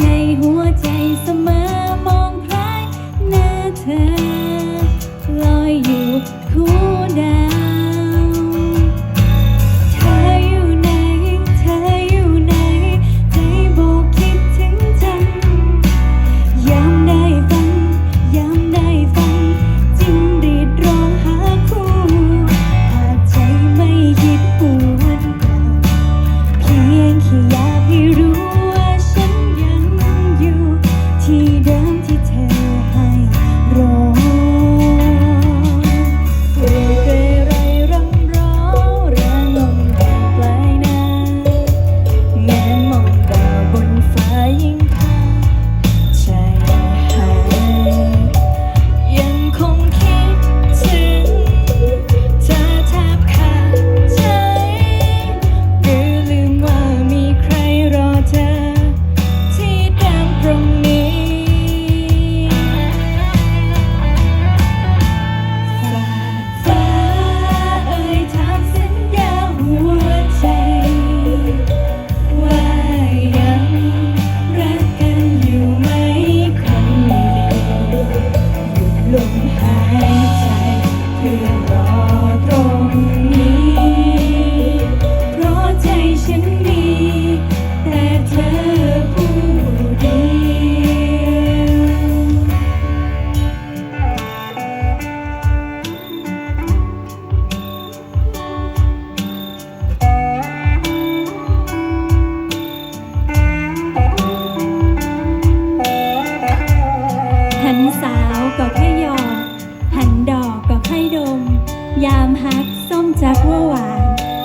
ในหัวใจเสมอมองพรายหน้าเธอลอยอยู่คู่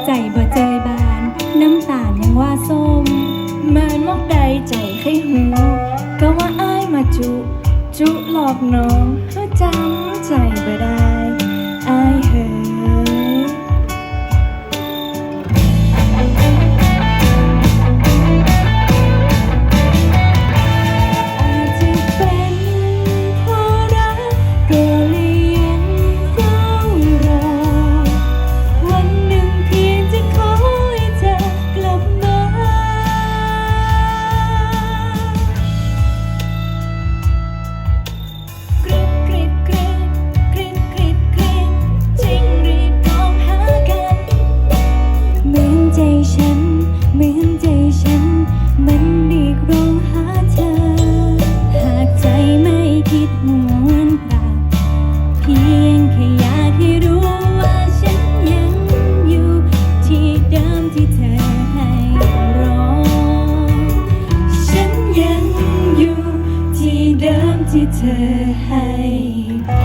ใจบ่เจยบาน น้ำตาลยังว่าส้มมานมกใดใจใครหู ก็ว่าอ้ายมาจุ จุหลอกน้องเฮอจำ Hey.